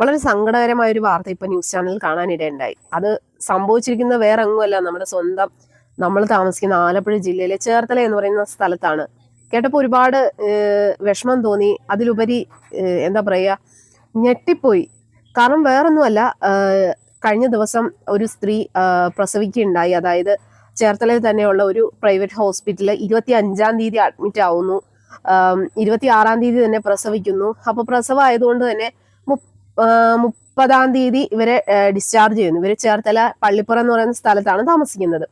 വളരെ സങ്കടകരമായ ഒരു വാർത്ത ഇപ്പൊ ന്യൂസ് ചാനലിൽ കാണാനിടയുണ്ടായി. അത് സംഭവിച്ചിരിക്കുന്ന വേറെ എങ്ങുമല്ല നമ്മുടെ സ്വന്തം നമ്മൾ താമസിക്കുന്ന ആലപ്പുഴ ജില്ലയിലെ ചേർത്തല എന്ന് പറയുന്ന സ്ഥലത്താണ്. കേട്ടപ്പോൾ ഒരുപാട് വിഷമം തോന്നി. അതിലുപരി എന്താ പറയുക ഞെട്ടിപ്പോയി. കാരണം വേറൊന്നുമല്ല കഴിഞ്ഞ ദിവസം ഒരു സ്ത്രീ പ്രസവിക്കുകയുണ്ടായി. അതായത് ചേർത്തലയിൽ തന്നെയുള്ള ഒരു പ്രൈവറ്റ് ഹോസ്പിറ്റലിൽ ഇരുപത്തി അഞ്ചാം തീയതി അഡ്മിറ്റ് ആവുന്നു ഇരുപത്തി ആറാം തീയതി തന്നെ പ്രസവിക്കുന്നു. അപ്പോൾ പ്രസവം ആയതുകൊണ്ട് തന്നെ മുപ്പതാം തീയതി ഇവരെ ഡിസ്ചാർജ് ചെയ്യുന്നു. ഇവർ ചേർത്തല പള്ളിപ്പുറം എന്ന് പറയുന്ന സ്ഥലത്താണ് താമസിക്കുന്നത്.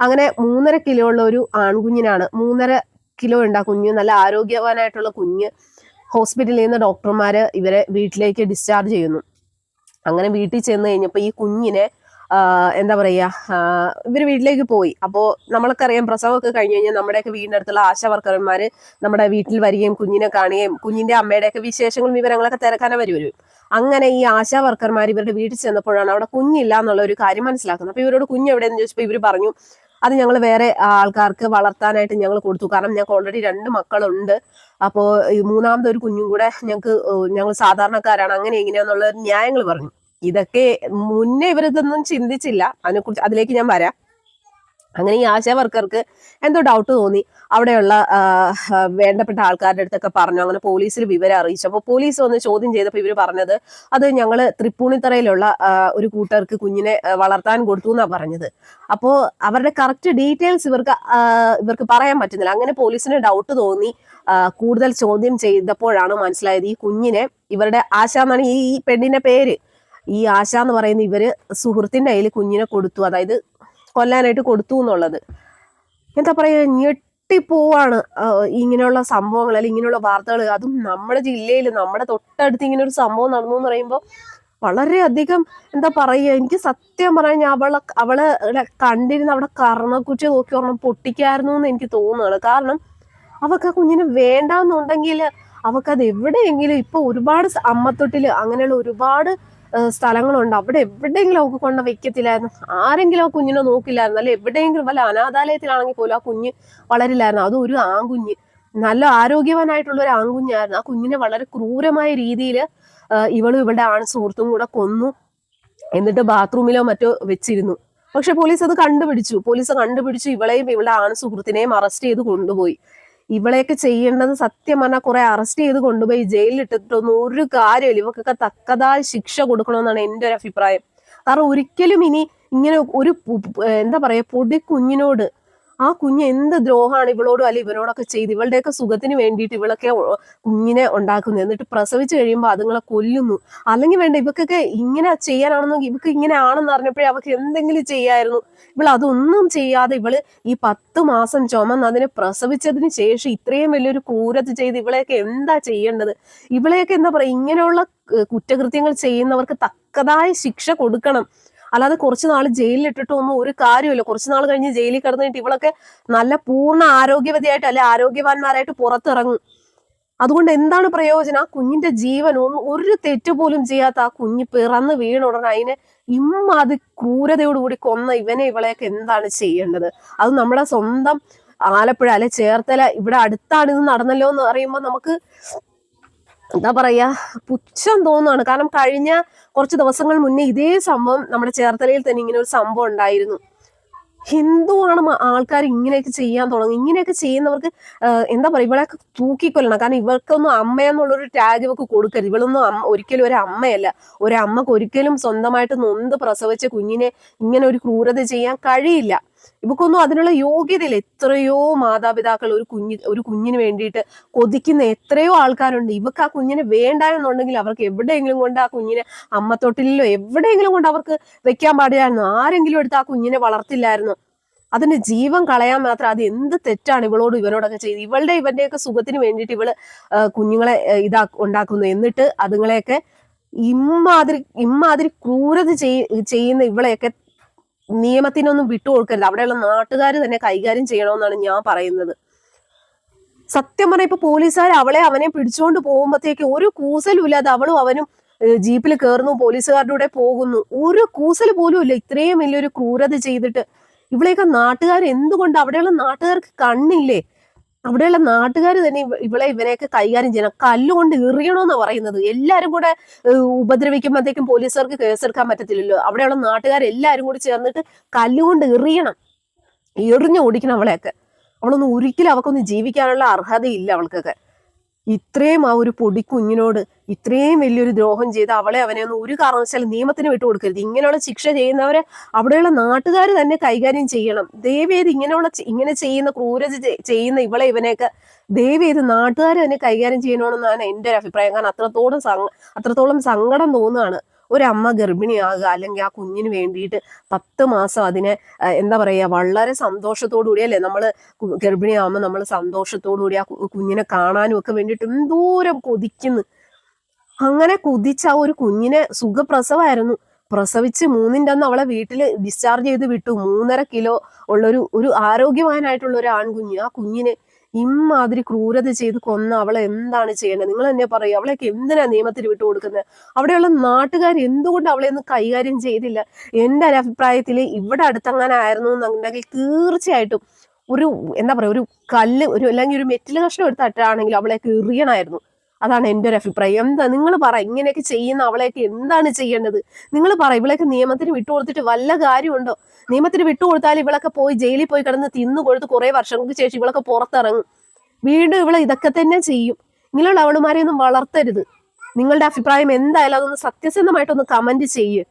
അങ്ങനെ മൂന്നര കിലോ ഉള്ള ഒരു ആൺകുഞ്ഞിനാണ് മൂന്നര കിലോ ഉണ്ട് ആ കുഞ്ഞ്. നല്ല ആരോഗ്യവാനായിട്ടുള്ള കുഞ്ഞ് ഹോസ്പിറ്റലിൽ നിന്ന് ഡോക്ടർമാര് ഇവരെ വീട്ടിലേക്ക് ഡിസ്ചാർജ് ചെയ്യുന്നു. അങ്ങനെ വീട്ടിൽ ചെന്ന് കഴിഞ്ഞപ്പോൾ ഈ കുഞ്ഞിനെ എന്താ പറയാ ഇവർ വീട്ടിലേക്ക് പോയി. അപ്പോൾ നമ്മൾക്കറിയാം പ്രസവമൊക്കെ കഴിഞ്ഞ് കഴിഞ്ഞാൽ നമ്മുടെയൊക്കെ വീടിന്റെ അടുത്തുള്ള ആശാ വർക്കർമാര് നമ്മുടെ വീട്ടിൽ വരികയും കുഞ്ഞിനെ കാണുകയും കുഞ്ഞിന്റെ അമ്മയുടെയൊക്കെ വിശേഷങ്ങളും വിവരങ്ങളൊക്കെ തിരക്കാനെ വരും അങ്ങനെ ഈ ആശാ വർക്കർമാർ ഇവരുടെ വീട്ടിൽ ചെന്നപ്പോഴാണ് അവിടെ കുഞ്ഞില്ല എന്നുള്ള ഒരു കാര്യം മനസ്സിലാക്കുന്നത്. അപ്പോൾ ഇവരോട് കുഞ്ഞ് എവിടെയെന്ന് ചോദിച്ചപ്പോൾ ഇവർ പറഞ്ഞു അത് ഞങ്ങൾ വേറെ ആൾക്കാർക്ക് വളർത്താനായിട്ട് ഞങ്ങൾ കൊടുത്തു. കാരണം ഞങ്ങൾക്ക് ഓൾറെഡി രണ്ട് മക്കളുണ്ട്. അപ്പോൾ ഒരു കുഞ്ഞും കൂടെ ഞങ്ങൾക്ക് ഞങ്ങൾ സാധാരണക്കാരാണ്. അങ്ങനെ എങ്ങനെയാന്നുള്ള ന്യായങ്ങൾ പറഞ്ഞു. ഇതൊക്കെ മുന്നേ ഇവരിതൊന്നും ചിന്തിച്ചില്ല. അതിനെക്കുറിച്ച് അതിലേക്ക് ഞാൻ വരാം. അങ്ങനെ ഈ ആശാ വർക്കർക്ക് എന്തോ ഡൗട്ട് തോന്നി. അവിടെയുള്ള വേണ്ടപ്പെട്ട ആൾക്കാരുടെ അടുത്തൊക്കെ പറഞ്ഞു. അങ്ങനെ പോലീസിൽ വിവരം അറിയിച്ചു. അപ്പോൾ പോലീസ് വന്ന് ചോദ്യം ചെയ്തപ്പോൾ ഇവർ പറഞ്ഞത് അത് ഞങ്ങൾ തൃപ്പൂണിത്തറയിലുള്ള ഒരു കൂട്ടർക്ക് കുഞ്ഞിനെ വളർത്താൻ കൊടുത്തു എന്നാണ് പറഞ്ഞത്. അപ്പോൾ അവരുടെ കറക്റ്റ് ഡീറ്റെയിൽസ് ഇവർക്ക് ഇവർക്ക് പറയാൻ പറ്റുന്നില്ല. അങ്ങനെ പോലീസിന് ഡൗട്ട് തോന്നി. കൂടുതൽ ചോദ്യം ചെയ്തപ്പോഴാണ് മനസ്സിലായത് ഈ കുഞ്ഞിനെ ഇവരുടെ ആശ എന്നാണ് ഈ പെണ്ണിന്റെ പേര്. ഈ ആശ എന്ന് പറയുന്ന ഇവർ സുഹൃത്തിന്റെ കയ്യിൽ കുഞ്ഞിനെ കൊടുത്തു. അതായത് കൊല്ലാനായിട്ട് കൊടുത്തു എന്നുള്ളത്. എന്താ പറയാ ഞെട്ടിപ്പോവാണ്. ഇങ്ങനെയുള്ള സംഭവങ്ങൾ അല്ലെങ്കിൽ ഇങ്ങനെയുള്ള വാർത്തകൾ അതും നമ്മുടെ ജില്ലയിൽ നമ്മുടെ തൊട്ടടുത്ത് ഇങ്ങനെ ഒരു സംഭവം നടന്നു എന്ന് പറയുമ്പോൾ വളരെയധികം എന്താ പറയുക എനിക്ക് സത്യം പറയാൻ ഞാൻ അവളെ അവളെ കണ്ടിരുന്ന അവിടെ കർണക്കുറ്റി നോക്കി ഒരെണ്ണം പൊട്ടിക്കായിരുന്നു എന്ന് എനിക്ക് തോന്നുകയാണ്. കാരണം അവൾക്ക് ആ കുഞ്ഞിനെ വേണ്ടാന്നുണ്ടെങ്കിൽ അവൾക്കത് എവിടെയെങ്കിലും ഇപ്പൊ ഒരുപാട് അമ്മത്തൊട്ടിൽ അങ്ങനെയുള്ള ഒരുപാട് സ്ഥലങ്ങളുണ്ട്. അവിടെ എവിടെയെങ്കിലും അവൾക്ക് കൊണ്ട വെക്കത്തില്ലായിരുന്നു. ആരെങ്കിലും ആ കുഞ്ഞിനെ നോക്കില്ലായിരുന്നു. അല്ലെ എവിടെയെങ്കിലും വല്ല അനാഥാലയത്തിലാണെങ്കിൽ പോലും ആ കുഞ്ഞ് വളരില്ലായിരുന്നു. അതും ഒരു ആൺകുഞ്ഞ്. നല്ല ആരോഗ്യവാനായിട്ടുള്ള ഒരു ആൺകുഞ്ഞായിരുന്നു. ആ കുഞ്ഞിനെ വളരെ ക്രൂരമായ രീതിയിൽ ഇവളും ഇവളുടെ ആൺ സുഹൃത്തും കൂടെ കൊന്നു. എന്നിട്ട് ബാത്റൂമിലോ മറ്റോ വെച്ചിരുന്നു. പക്ഷെ പോലീസ് അത് കണ്ടുപിടിച്ചു. പോലീസ് കണ്ടുപിടിച്ചു ഇവളെയും ഇവളുടെ ആൺ സുഹൃത്തിനെയും അറസ്റ്റ് ചെയ്ത് കൊണ്ടുപോയി. ഇവളെയൊക്കെ ചെയ്യേണ്ടത് സത്യം പറഞ്ഞാൽ കുറെ അറസ്റ്റ് ചെയ്ത് കൊണ്ടുപോയി ജയിലിൽ ഇട്ടിട്ടൊന്നും ഒരു കാര്യമില്ല ഇവക്കൊക്കെ തക്കതായ ശിക്ഷ കൊടുക്കണമെന്നാണ് എന്റെ ഒരു അഭിപ്രായം. കാരണം ഒരിക്കലും ഇനി ഇങ്ങനെ ഒരു എന്താ പറയാ പൊടി കുഞ്ഞിനോട് ആ കുഞ്ഞ് എന്ത് ദ്രോഹമാണ് ഇവളോടും അല്ലെ ഇവനോടൊക്കെ ചെയ്ത്? ഇവളുടെയൊക്കെ സുഖത്തിന് വേണ്ടിയിട്ട് ഇവളൊക്കെ കുഞ്ഞിനെ ഉണ്ടാക്കുന്നു. എന്നിട്ട് പ്രസവിച്ച് കഴിയുമ്പോൾ അതുങ്ങളെ കൊല്ലുന്നു. അല്ലെങ്കിൽ വേണ്ട ഇവക്കൊക്കെ ഇങ്ങനെ ചെയ്യാനാണെന്നെങ്കിൽ ഇവക്ക് ഇങ്ങനെ ആണെന്ന് അറിഞ്ഞപ്പോഴേ അവർക്ക് എന്തെങ്കിലും ചെയ്യായിരുന്നു. ഇവൾ അതൊന്നും ചെയ്യാതെ ഇവൾ ഈ പത്ത് മാസം ചുമന്ന് അതിനെ പ്രസവിച്ചതിന് ശേഷം ഇത്രയും വലിയൊരു ക്രൂരത ചെയ്ത് ഇവളെയൊക്കെ എന്താ ചെയ്യേണ്ടത്? ഇവളെയൊക്കെ എന്താ പറയാ ഇങ്ങനെയുള്ള കുറ്റകൃത്യങ്ങൾ ചെയ്യുന്നവർക്ക് തക്കതായ ശിക്ഷ കൊടുക്കണം. അല്ലാതെ കുറച്ച് നാൾ ജയിലിൽ ഇട്ടിട്ടൊന്നും ഒരു കാര്യമില്ല കുറച്ച് നാൾ കഴിഞ്ഞ് ജയിലിൽ കിടന്നിട്ട് ഇവളൊക്കെ നല്ല പൂർണ ആരോഗ്യവതിയായിട്ട് അല്ലെ ആരോഗ്യവാന്മാരായിട്ട് പുറത്തിറങ്ങും. അതുകൊണ്ട് എന്താണ് പ്രയോജനം? ആ കുഞ്ഞിന്റെ ജീവൻ ഒന്നും ഒരു തെറ്റ് പോലും ചെയ്യാത്ത ആ കുഞ്ഞ് പിറന്ന് വീണ ഉടനെ അതിനെ ഇമ്മാതി ക്രൂരതയോടുകൂടി കൊന്ന ഇവനെ ഇവളെയൊക്കെ എന്താണ് ചെയ്യേണ്ടത്? അത് നമ്മുടെ സ്വന്തം ആലപ്പുഴ അല്ലെ ചേർത്തല ഇവിടെ അടുത്താണ് ഇത് നടന്നല്ലോ എന്ന് പറയുമ്പോൾ നമുക്ക് എന്താ പറയാ പുച്ഛം തോന്നുകയാണ് കാരണം കഴിഞ്ഞ കുറച്ച് ദിവസങ്ങൾ മുന്നേ ഇതേ സംഭവം നമ്മുടെ ചേർത്തലയിൽ തന്നെ ഇങ്ങനെ ഒരു സംഭവം ഉണ്ടായിരുന്നു. എന്തുവാണ് ആൾക്കാർ ഇങ്ങനെയൊക്കെ ചെയ്യാൻ തുടങ്ങി? ഇങ്ങനെയൊക്കെ ചെയ്യുന്നവർക്ക് എന്താ പറയുക ഇവളെയൊക്കെ തൂക്കിക്കൊല്ലണം. കാരണം ഇവർക്കൊന്നും അമ്മയെന്നുള്ളൊരു ടാഗ് ഇവർക്ക് കൊടുക്കരുത്. ഇവളൊന്നും ഒരിക്കലും ഒരു അമ്മയല്ല. ഒരു അമ്മയ്ക്ക് ഒരിക്കലും സ്വന്തമായിട്ട് നൊന്ത് പ്രസവിച്ച കുഞ്ഞിനെ ഇങ്ങനെ ഒരു ക്രൂരത ചെയ്യാൻ കഴിയില്ല. ഇവക്കൊന്നും അതിനുള്ള യോഗ്യതയില്ല. എത്രയോ മാതാപിതാക്കൾ ഒരു കുഞ്ഞി ഒരു കുഞ്ഞിന് വേണ്ടിയിട്ട് കൊതിക്കുന്ന എത്രയോ ആൾക്കാരുണ്ട്. ഇവക്ക് ആ കുഞ്ഞിനെ വേണ്ട എന്നുണ്ടെങ്കിൽ അവർക്ക് എവിടെയെങ്കിലും കൊണ്ട് ആ കുഞ്ഞിനെ അമ്മത്തൊട്ടിലോ എവിടെയെങ്കിലും കൊണ്ട് അവർക്ക് വെക്കാൻ പാടില്ലായിരുന്നു. ആരെങ്കിലും എടുത്ത് ആ കുഞ്ഞിനെ വളർത്തില്ലായിരുന്നു. അതിന്റെ ജീവൻ കളയാൻ മാത്രം അത് എന്ത് തെറ്റാണ് ഇവളോട് ഇവരോടൊക്കെ ചെയ്ത്? ഇവളുടെ ഇവന്റെയൊക്കെ സുഖത്തിന് വേണ്ടിയിട്ട് ഇവൾ കുഞ്ഞുങ്ങളെ ഇതാ ഉണ്ടാക്കുന്നു. എന്നിട്ട് അതുങ്ങളെയൊക്കെ ഇമ്മാതിരി ഇമ്മാതിരി ക്രൂരത ചെയ്- ചെയ്യുന്ന ഇവളെയൊക്കെ നിയമത്തിനൊന്നും വിട്ടുകൊടുക്കരുത് അവിടെയുള്ള നാട്ടുകാർ തന്നെ കൈകാര്യം ചെയ്യണമെന്നാണ് ഞാൻ പറയുന്നത്. സത്യം പറഞ്ഞ ഇപ്പൊ പോലീസുകാർ അവളെ അവനെ പിടിച്ചുകൊണ്ട് പോകുമ്പോഴത്തേക്ക് ഒരു കൂസലും ഇല്ലാതെ അവളും അവനും ജീപ്പിൽ കയറുന്നു പോലീസുകാരുടെ കൂടെ പോകുന്നു. ഒരു കൂസൽ പോലും ഇല്ല. ഇത്രയും വലിയൊരു ക്രൂരത ചെയ്തിട്ട് ഇവളെയൊക്കെ നാട്ടുകാർ എന്തുകൊണ്ട് അവിടെയുള്ള നാട്ടുകാർക്ക് കണ്ണില്ലേ? അവിടെയുള്ള നാട്ടുകാർ തന്നെ ഇവ- ഇവളെ ഇവനെയൊക്കെ കൈകാര്യം ചെയ്യണം. കല്ലുകൊണ്ട് എറിയണമെന്ന് പറയുന്നത്. എല്ലാവരും കൂടെ ഉപദ്രവിക്കുമ്പോഴത്തേക്കും പോലീസുകാർക്ക് കേസെടുക്കാൻ പറ്റത്തില്ലല്ലോ. അവിടെയുള്ള നാട്ടുകാർ എല്ലാവരും കൂടി ചേർന്നിട്ട് കല്ലുകൊണ്ട് എറിയണം. എറിഞ്ഞു ഓടിക്കണം അവളെയൊക്കെ. അവളൊന്നും ഒരിക്കലും അവൾക്കൊന്നും ജീവിക്കാനുള്ള അർഹതയില്ല അവൾക്കൊക്കെ. ഇത്രയും ആ ഒരു പൊടി കുഞ്ഞിനോട് ഇത്രയും വലിയൊരു ദ്രോഹം ചെയ്ത് അവളെ അവനെ ഒന്നും ഒരു കാരണവശാലും നിയമത്തിന് വിട്ടു കൊടുക്കരുത് ഇങ്ങനെയുള്ള ശിക്ഷ ചെയ്യുന്നവരെ അവിടെയുള്ള നാട്ടുകാർ തന്നെ കൈകാര്യം ചെയ്യണം. ദയവേത് ഇങ്ങനെയുള്ള ഇങ്ങനെ ചെയ്യുന്ന ക്രൂരത ചെയ്യുന്ന ഇവളെ ഇവനെയൊക്കെ ദയവേത് നാട്ടുകാർ തന്നെ കൈകാര്യം ചെയ്യണമെന്നാണ് എന്റെ ഒരു അഭിപ്രായം. കാരണം അത്രത്തോളം അത്രത്തോളം സങ്കടം തോന്നുകയാണ്. ഒരമ്മ ഗർഭിണിയാകുക അല്ലെങ്കിൽ ആ കുഞ്ഞിന് വേണ്ടിയിട്ട് പത്ത് മാസം അതിനെ എന്താ പറയുക വളരെ സന്തോഷത്തോടുകൂടി അല്ലേ നമ്മൾ ഗർഭിണിയാകുമ്പോൾ നമ്മൾ സന്തോഷത്തോടുകൂടി ആ കുഞ്ഞിനെ കാണാനും ഒക്കെ വേണ്ടിയിട്ട് എന്തോരം കൊതിക്കുന്നു. അങ്ങനെ കുതിച്ച ആ ഒരു കുഞ്ഞിനെ സുഖപ്രസവമായിരുന്നു പ്രസവിച്ച് മൂന്നിന്റെ അന്ന് അവളെ വീട്ടിൽ ഡിസ്ചാർജ് ചെയ്ത് വിട്ടു. മൂന്നര കിലോ ഉള്ളൊരു ഒരു ആരോഗ്യവാനായിട്ടുള്ള ഒരു ആൺകുഞ്ഞ് ആ കുഞ്ഞിനെ ഇമ്മാതിരി ക്രൂരത ചെയ്ത് കൊന്ന അവളെ എന്താണ് ചെയ്യേണ്ടത്? നിങ്ങൾ തന്നെ പറയൂ അവളെയൊക്കെ എന്തിനാ നിയമത്തിൽ വിട്ടു കൊടുക്കുന്നത് അവിടെയുള്ള നാട്ടുകാർ എന്തുകൊണ്ട് അവളെ ഒന്നും കൈകാര്യം ചെയ്തില്ല? എന്റെ ഒരു അഭിപ്രായത്തിൽ ഇവിടെ അടുത്തങ്ങനെ ആയിരുന്നു എന്നുണ്ടെങ്കിൽ തീർച്ചയായിട്ടും ഒരു എന്താ പറയുക ഒരു കല്ല് ഒരു അല്ലെങ്കിൽ ഒരു മെറ്റിൽ കഷ്ണം എടുത്തിട്ടാണെങ്കിൽ അവളെയൊക്കെ എറിയണമായിരുന്നു അതാണ് എന്റെ ഒരു അഭിപ്രായം. എന്താ നിങ്ങൾ പറ ഇങ്ങനെയൊക്കെ ചെയ്യുന്ന അവളെയൊക്കെ എന്താണ് ചെയ്യേണ്ടത്? നിങ്ങൾ പറ ഇവളെയൊക്കെ നിയമത്തിന് വിട്ടുകൊടുത്തിട്ട് വല്ല കാര്യമുണ്ടോ? നിയമത്തിന് വിട്ടുകൊടുത്താൽ ഇവളൊക്കെ പോയി ജയിലിൽ പോയി കിടന്ന് തിന്നു കൊടുത്ത് കുറെ വർഷങ്ങൾക്ക് ശേഷം ഇവളൊക്കെ പുറത്തിറങ്ങും. വീണ്ടും ഇവളെ ഇതൊക്കെ തന്നെ ചെയ്യും. ഇങ്ങനെയുള്ള അവളുമാരെ ഒന്നും വളർത്തരുത്. നിങ്ങളുടെ അഭിപ്രായം എന്തായാലും അതൊന്ന് സത്യസന്ധമായിട്ടൊന്ന് കമന്റ് ചെയ്യ്.